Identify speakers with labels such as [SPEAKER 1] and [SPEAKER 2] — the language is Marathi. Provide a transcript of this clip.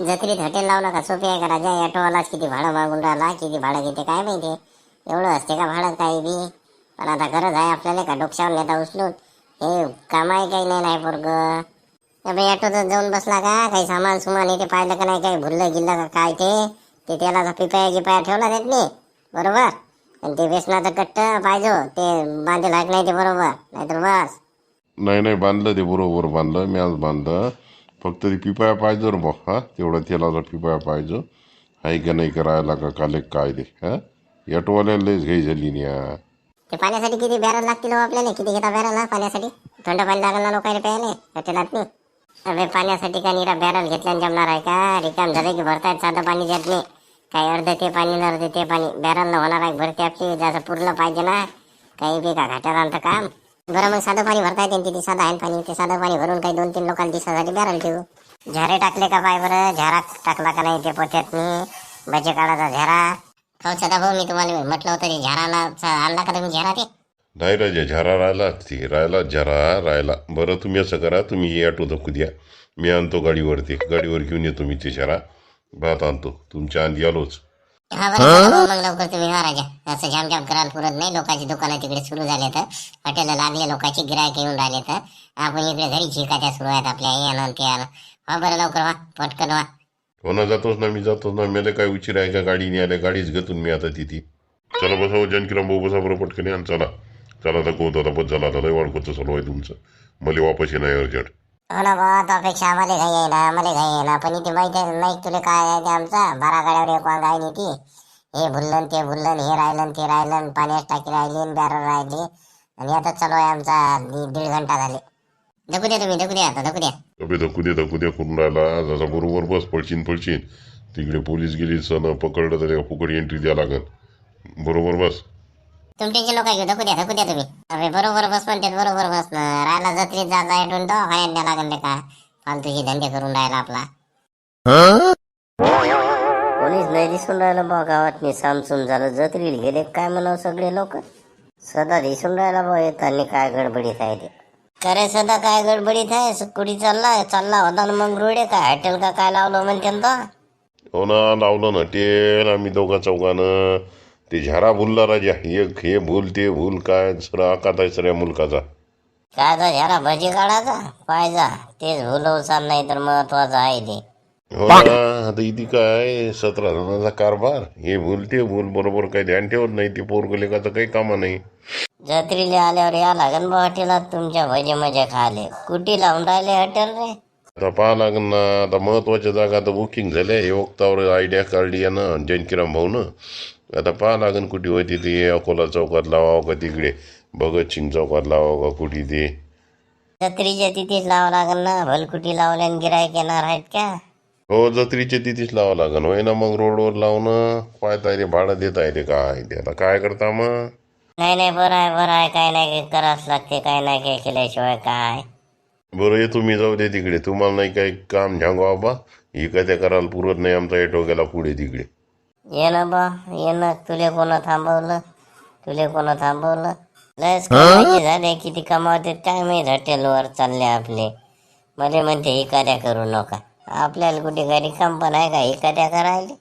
[SPEAKER 1] जत्रीत हॉटेल लावलं का? सोपी आहे का राजा? ऑटोवालाच किती भाडं मागून राहिला? किती भाडं घेते? काय माहिती? एवढं असते का भाडं काही बी? पण आता गरज आहे आपल्याला का? डोक्यावर नेता उचलून? हे कामाई काही नाही नाही पोरग. अबे जाऊन बसला का? काही सामान सुमान इथे पाहिलं का नाही? काही भुललं गिल्लं का काय ते? ते त्याला पिपाया गिपाया ठेवला देत बरोबर? आणि ते व्यसनाचं कट्ट पाहिजे. ते बांधेल हाक नाही ते बरोबर. नाहीतर बस.
[SPEAKER 2] नाही नाही बांधलं ते बरोबर बांधलं. मी आज बांधलं. फक्त ती पिपाया पाहिजे ना बा हां? तेवढा तेलाचा पिपाया पाहिजे. आहे का नाही करायला का काले काय दे हां? ऑटोवाल्याला लयच घाई झाली नाही हा.
[SPEAKER 1] ते पाण्यासाठी किती बॅरल लागतील हो आपल्याला? किती घेता बॅरल हा पाण्यासाठी? थंड पाणी लागेल ना लोकांना प्यायले हॉटेलात नाही अबे पाण्यासाठी का निरा बॅरल घेतल्याने जमणार आहे का? रिकाम झाले की भरतायत साधं पाणी देत नाही काही अर्ध ते पाणी न अर्ध ते पाणी. बॅरल होणार आहे भरते आपली जसं पुरलं पाहिजे ना. काही बी का घाट्यात आणतं काम. बरं मग साधं पाणी भरता येते तिथे? साधं आहे पाणी? ते साधं पाणी भरून काही दोन तीन लोकांना दिसासाठी बॅरल ठेवू. झारे टाकले का पाय बरं? झारा टाकला का नाही ते पोत्यात मी? बचे काढाचा झारा. खाऊ सदा भाऊ मी तुम्हाला म्हटलं होतं ते झाराला आणला का तुम्ही झारा ते?
[SPEAKER 2] नाही राजा झारा राहिला ते राहिला झरा राहिला. बरं तुम्ही असं करा तुम्ही हे ऑटो दाखवू द्या. मी आणतो गाडीवरती. गाडीवर घेऊन येतो मी ते झरा. भात आणतो. तुमच्या आधी आलोच.
[SPEAKER 1] हा बरं चला भाऊ, मग लवकर तुम्ही राजा असं करायला पुरत नाही. लोकांची दुकानं तिकडे सुरू झाले तर. हॉटेलला लागले लोकांची गिरायक येऊन राहिले तर. आपण इकडे घरी झिकाच्या सुरू आहेत आपल्या ते हा बरं लवकर पटकन
[SPEAKER 2] हो ना जातोच ना मी जातोच ना. मला काय उशीर आहे का गाडी नाही आल्या गाडीच घेतून मी आता तिथे. चला बसा हो जानकीराम भाऊ बसा बरं पटकन आणि चला. चला आता आता बस झाला आता लय वाढकोचं चालू आहे तुमचं. मला वापस येणार अर्जंट.
[SPEAKER 1] हो ना बा तो अपेक्षा आम्हाला घाई आहे ना आम्हाला घाई आहे ना. पण इथे माहिती आहे नाही तुला काय आहे ते आमचा. बारा गाड्यावर एक वांग आहे ती हे भुललं ते भुललं हे राहिलं ते राहिलं पाण्यात टाकी राहिली बॅरर राहिली. आणि आता चालू आहे आमचा दि- दीड घंटा झाले. धकू द्या तुम्ही धकू द्या आता धकू द्या.
[SPEAKER 2] अबे धकू दे धकू दे करून राहिला जसा बरोबर बस पळशीन पळशीन. तिकडे पोलीस गेली सण पकडलं तर फुकट एंट्री द्या लागल. बरोबर बस.
[SPEAKER 1] तुमचे लोक घेऊ दखू द्या दखू द्या तुम्ही. अरे बरोबर बस म्हणते बरोबर बस ना राहिला जत्रीत जा जा इथून दवाखान्यात द्या लागेल रे का? फालतूची धंदे करून राहिला आपला. कोणीच नाही दिसून राहिलं बा गावात. मी सामसूम झालं जत्रीत गेले काय म्हणावं सगळे लोक? सदा दिसून राहिला बा येताना काय गडबडीत आहे ते. खरे सदा काय गडबडीत आहे? कुठे चालला चालला होता ना मग रोडे काय हॉटेल का काय लावलं म्हणते ना तो
[SPEAKER 2] हो ना लावलं ना. टेल आम्ही दोघा चौघानं ते झरा भुलला राजा. एक हे भूल ते भूल काय सरा आकात आहे सऱ्या मुलकाचा
[SPEAKER 1] काय जा जरा भजी काढायचा? पाहिजा तेच भुलवचाल नाही तर महत्वाचं आहे ते.
[SPEAKER 2] हो ना आता इथे काय सतरा जणांचा कारभार. हे भूल ते भूल बरोबर काही ध्यान ठेवत नाही. ते पोरगले का काही कामा नाही.
[SPEAKER 1] जत्रीला आल्यावर या लागन बा हॉटेलात तुमच्या भजे मजे खाले कुठे लावून राहिले हॉटेल रे?
[SPEAKER 2] आता पाहा लागन ना आता महत्त्वाच्या जागा आता बुकिंग झाल्या. हे वक्तावर आयडिया काढली आहे ना जयंतकिराम भाऊनं. आता पाहा लागन कुठे होती ते अकोला चौकात लावावं का तिकडे. भगतसिंग चौकात लावावं का कुठे ते.
[SPEAKER 1] जत्रीच्या तिथेच लावावं लागन ना. भलकुटी लावल्यान गिरायक येणार आहेत का?
[SPEAKER 2] हो जत्रीच्या तिथेच लावावं लागन. होय ना मग रोडवर लावणं? पाहता ते भाडं देता काय ते आता काय करता मग?
[SPEAKER 1] नाही नाही बरं आहे बरं आहे. काय नाही काही करावंच लागते. काय नाही काही केल्याशिवाय काय?
[SPEAKER 2] बरं येतो मी जाऊ दे तिकडे. तुम्हाला नाही काही काम झांगवा बा ही काय त्या करायला पुरत नाही आमचा येटो गेला पुढे तिकडे.
[SPEAKER 1] ये ना बा ये ना तुले कोण थांबवलं तुले कोण थांबवलं कमायचे झाले किती कमावते काय माहीत हॉटेलवर चालले आपले मला म्हणते एखाद्या करू नका आपल्याला कुठे घरी काम पण आहे का एखाद्या करायला